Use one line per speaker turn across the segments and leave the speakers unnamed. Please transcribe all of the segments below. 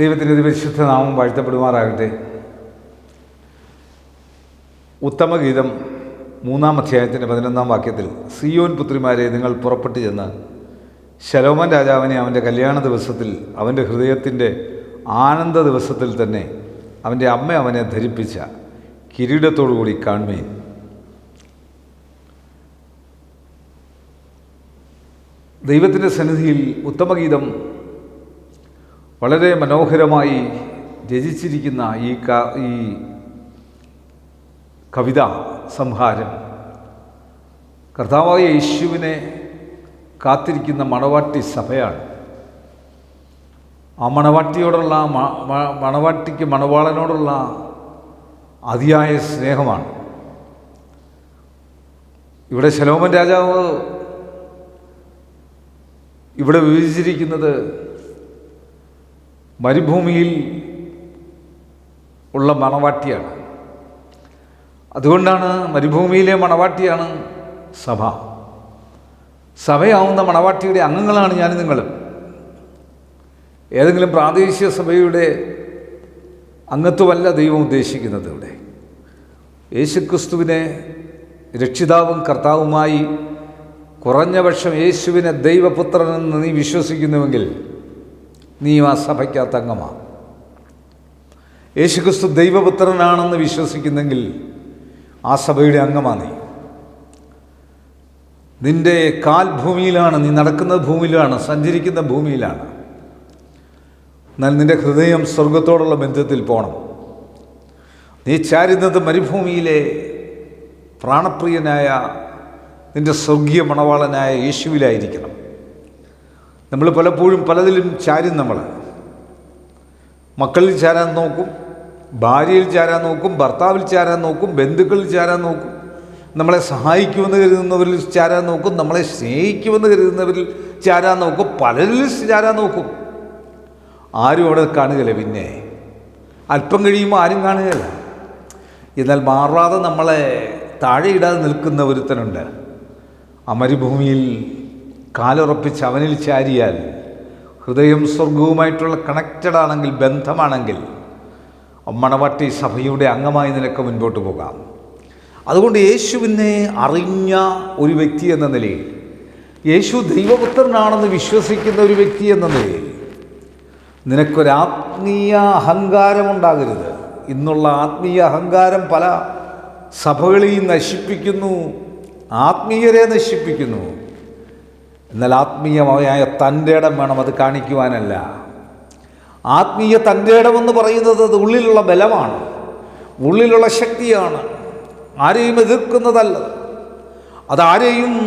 ദൈവത്തിന്റെ വിശുദ്ധ നാമം വാഴ്ത്തപ്പെടുമാറാകട്ടെ. ഉത്തമഗീതം മൂന്നാം അധ്യായത്തിന്റെ പതിനൊന്നാം വാക്യത്തിൽ സിയോൻ പുത്രിമാരെ നിങ്ങൾ പുറപ്പെട്ടു ചെന്ന് ശലോമൻ രാജാവിനെ അവന്റെ കല്യാണ ദിവസത്തിൽ അവന്റെ ഹൃദയത്തിന്റെ ആനന്ദ ദിവസത്തിൽ തന്നെ അവന്റെ അമ്മ അവനെ ധരിപ്പിച്ച കിരീടത്തോടുകൂടി കാൺമേൻ. ദൈവത്തിന്റെ സന്നിധിയിൽ ഉത്തമഗീതം വളരെ മനോഹരമായി രചിച്ചിരിക്കുന്ന ഈ ഈ കവിത സംഹാരം. കർത്താവായ യേശുവിനെ കാത്തിരിക്കുന്ന മണവാട്ടി സഭയാണ്. ആ മണവാട്ടിയോടുള്ള മണവാട്ടിക്ക് മണവാളനോടുള്ള അതിയായ സ്നേഹമാണ്. ഇവിടെ ശലോമൻ രാജാവ് ഇവിടെ വിഭജിച്ചിരിക്കുന്നത് മരുഭൂമിയിൽ ഉള്ള മണവാട്ടിയാണ്. അതുകൊണ്ടാണ് മരുഭൂമിയിലെ മണവാട്ടിയാണ് സഭ. സഭയാവുന്ന മണവാട്ടിയുടെ അംഗങ്ങളാണ് ഞാൻ നിങ്ങൾ ഏതെങ്കിലും പ്രാദേശിക സഭയുടെ അംഗത്വമല്ല ദൈവം ഉദ്ദേശിക്കുന്നത് ഇവിടെ. യേശുക്രിസ്തുവിനെ രക്ഷിതാവും കർത്താവുമായി കുറഞ്ഞ പക്ഷം യേശുവിനെ ദൈവപുത്രനെന്ന് നീ വിശ്വസിക്കുന്നുവെങ്കിൽ നീ ആ സഭയ്ക്കകത്ത് അംഗമാണ് യേശുക്രിസ്തു ദൈവപുത്രനാണെന്ന് വിശ്വസിക്കുന്നെങ്കിൽ ആ സഭയുടെ അംഗമാണ് നീ. നിന്റെ കാൽ ഭൂമിയിലാണ് നീ നടക്കുന്ന ഭൂമിയിലാണ് സഞ്ചരിക്കുന്ന ഭൂമിയിലാണ്. എന്നാൽ നിന്റെ ഹൃദയം സ്വർഗത്തോടുള്ള ബന്ധത്തിൽ പോകണം നീ ചാരുന്നത് മരുഭൂമിയിലെ പ്രാണപ്രിയനായ നിന്റെ സ്വർഗീയ മണവാളനായ യേശുവിലായിരിക്കണം. നമ്മൾ പലപ്പോഴും പലതിലും ചാരും നമ്മൾ മക്കളിൽ ചാരാൻ നോക്കും ഭാര്യയിൽ ചാരാൻ നോക്കും ഭർത്താവിൽ ചാരാൻ നോക്കും ബന്ധുക്കളിൽ ചാരാൻ നോക്കും. നമ്മളെ സഹായിക്കുമെന്ന് കരുതുന്നവരിൽ ചാരാൻ നോക്കും നമ്മളെ സ്നേഹിക്കുമെന്ന് കരുതുന്നവരിൽ ചാരാൻ നോക്കും പലരിൽ ചാരാൻ നോക്കും. ആരും അവിടെ കാണുകയില്ല പിന്നെ. അല്പം കഴിയുമ്പോൾ ആരും കാണുകയില്ല. എന്നാൽ മാറാതെ നമ്മളെ താഴെയിടാതെ നിൽക്കുന്ന ഒരുത്തനുണ്ട്. ആ മരുഭൂമിയിൽ കാലുറപ്പിച്ച് അവനിൽ ചാരിയാൽ ഹൃദയം സ്വർഗവുമായിട്ടുള്ള കണക്റ്റഡ് ആണെങ്കിൽ ബന്ധമാണെങ്കിൽ മണവാട്ടി സഭയുടെ അംഗമായി നിനക്ക് മുൻപോട്ട് പോകാം. അതുകൊണ്ട് യേശുവിനെ അറിഞ്ഞ ഒരു വ്യക്തി എന്ന നിലയിൽ യേശു ദൈവപുത്രനാണെന്ന് വിശ്വസിക്കുന്ന ഒരു വ്യക്തി എന്ന നിലയിൽ നിനക്കൊരാത്മീയ അഹങ്കാരമുണ്ടാകരുത്. ഇന്നുള്ള ആത്മീയ അഹങ്കാരം പല സഭകളെയും നശിപ്പിക്കുന്നു ആത്മീയരെ നശിപ്പിക്കുന്നു. എന്നാൽ ആത്മീയമായ തന്റെ ഇടം വേണം അത് കാണിക്കുവാനല്ല. ആത്മീയ തന്റെ ഇടമെന്ന് പറയുന്നത് അത് ഉള്ളിലുള്ള ബലമാണ്. ഉള്ളിലുള്ള ശക്തിയാണ്. ആരെയും എതിർക്കുന്നതല്ല. അതാരെയും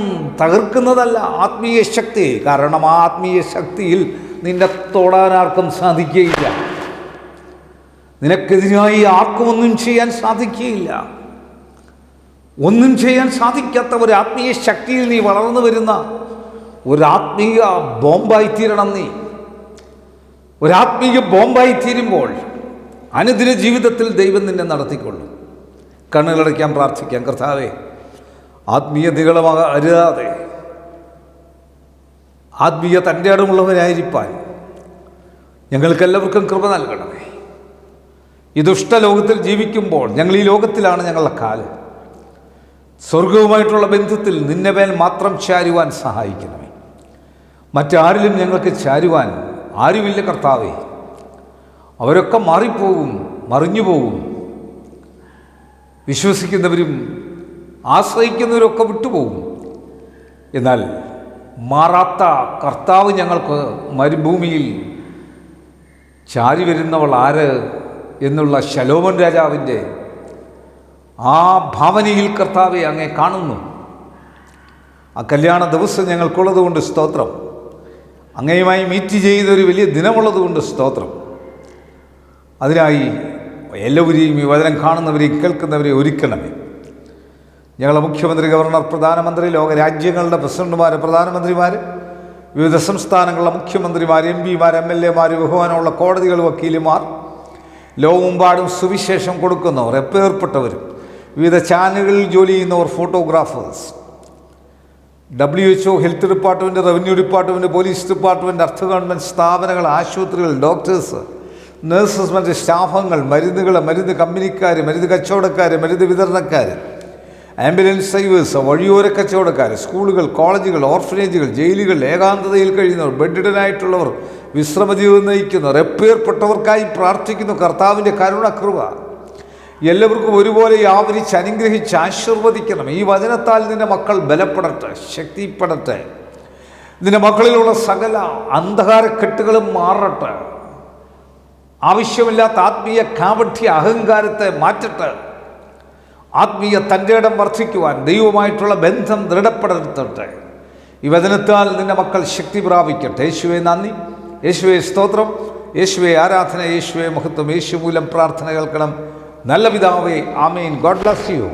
തകർക്കുന്നതല്ല ആത്മീയ ശക്തി. കാരണം ആ ആത്മീയ ശക്തിയിൽ നിന്നെ തൊടാനാർക്കും സാധിക്കുകയില്ല. നിനക്കെതിരായി ആർക്കും ഒന്നും ചെയ്യാൻ സാധിക്കുകയില്ല. ഒന്നും ചെയ്യാൻ സാധിക്കാത്ത ഒരു ആത്മീയ ശക്തിയിൽ നീ വളർന്നു വരുന്ന ഒരു ആത്മീയ ബോംബായി തീരണം നീ. ഒരാത്മീയ ബോംബായി തീരുമ്പോൾ അനുദിന ജീവിതത്തിൽ ദൈവം നിന്നെ നടത്തിക്കൊള്ളും. കണ്ണുകളടയ്ക്കാൻ പ്രാർത്ഥിക്കാം കർത്താവേ. ആത്മീയ അരുതാതെ. ആത്മീയ തന്റെ ഇടമുള്ളവരായിരിക്കാൻ ഞങ്ങൾക്കെല്ലാവർക്കും കൃപ നൽകണമേ. ഈ ദുഷ്ടലോകത്തിൽ ജീവിക്കുമ്പോൾ ഞങ്ങൾ ഈ ലോകത്തിലാണ് ഞങ്ങളുടെ കാലം. സ്വർഗവുമായിട്ടുള്ള ബന്ധത്തിൽ നിന്നെ മേൽ മാത്രം ചാരുവാൻ സഹായിക്കണമേ. മറ്റാരിലും ഞങ്ങൾക്ക് ചാരുവാൻ ആരുമില്ല കർത്താവേ. അവരൊക്കെ മാറിപ്പോകും മറിഞ്ഞു പോകും വിശ്വസിക്കുന്നവരും ആശ്രയിക്കുന്നവരൊക്കെ വിട്ടുപോകും എന്നാൽ മാറാത്ത കർത്താവ് ഞങ്ങൾക്ക് മരുഭൂമിയിൽ ചാരി വരുന്നവൾ ആര് എന്നുള്ള ശലോമൻ രാജാവിന്റെ ആ ഭാവനയിൽ കർത്താവെ അങ്ങേ കാണുന്നു. ആ കല്യാണ ദിവസം ഞങ്ങൾക്കുള്ളതുകൊണ്ട് സ്തോത്രം. അങ്ങയുമായി മീറ്റ് ഒരു വലിയ ദിനമുള്ളതുകൊണ്ട് സ്തോത്രം. അതിനായി എല്ലാവരെയും ഈ വചനം കാണുന്നവരെയും കേൾക്കുന്നവരെയും ഒരുക്കണമേ. ഞങ്ങളുടെ മുഖ്യമന്ത്രി ഗവർണർ പ്രധാനമന്ത്രി ലോകരാജ്യങ്ങളുടെ പ്രസിഡന്റുമാർ പ്രധാനമന്ത്രിമാർ വിവിധ സംസ്ഥാനങ്ങളിലെ മുഖ്യമന്ത്രിമാർ എം പിമാർ എം എൽ എമാർ ബഹുമാനമുള്ള കോടതികൾ വക്കീലുമാർ ലോകമെമ്പാടും സുവിശേഷം കൊടുക്കുന്നവർ എപ്പേർപ്പെട്ടവരും വിവിധ ചാനലുകളിൽ ജോലി ചെയ്യുന്നവർ photographers W H O health department revenue department police department അർദ്ധ ഗവൺമെന്റ് സ്ഥാപനങ്ങൾ ആശുപത്രികൾ ഡോക്ടേഴ്സ് നഴ്സസ് മറ്റ് സ്റ്റാഫുകൾ മരുന്നുകൾ മരുന്ന് കമ്പനിക്കാർ മരുന്ന് കച്ചവടക്കാർ മരുന്ന് വിതരണക്കാർ ആംബുലൻസ് ഡ്രൈവേഴ്സ് വഴിയോര കച്ചവടക്കാർ സ്കൂളുകൾ കോളേജുകൾ ഓർഫനേജുകൾ ജയിലുകൾ ഏകാന്തതയിൽ കഴിയുന്നവർ ബെഡിഡനായിട്ടുള്ളവർ വിശ്രമജീവിതം നയിക്കുന്നവർ എപ്പേർപ്പെട്ടവർക്കായി പ്രാർത്ഥിക്കുന്നു കർത്താവിന്റെ കരുണകൃപ എല്ലാവർക്കും ഒരുപോലെ യാതൊരിച്ച് അനുഗ്രഹിച്ച് ആശീർവദിക്കണം. ഈ വചനത്താൽ നിന്റെ മക്കൾ ബലപ്പെടട്ടെ ശക്തിപ്പെടട്ടെ. നിന്റെ മക്കളിലുള്ള സകല അന്ധകാരക്കെട്ടുകളും മാറട്ടെ. ആവശ്യമില്ലാത്ത ആത്മീയ കാപഠ്യ അഹങ്കാരത്തെ മാറ്റട്ടെ. ആത്മീയ തന്റെ ഇടം വർദ്ധിക്കുവാൻ ദൈവമായിട്ടുള്ള ബന്ധം ദൃഢപ്പെടുത്തട്ടെ. ഈ വചനത്താൽ നിന്റെ മക്കൾ ശക്തി പ്രാപിക്കട്ടെ. യേശുവെ നന്ദി. യേശുവെ സ്തോത്രം. യേശുവെ ആരാധന. യേശുവെ മഹത്വം. യേശു മൂലം പ്രാർത്ഥന കേൾക്കണം. நல்ல விதாவே ஆமீன். God bless you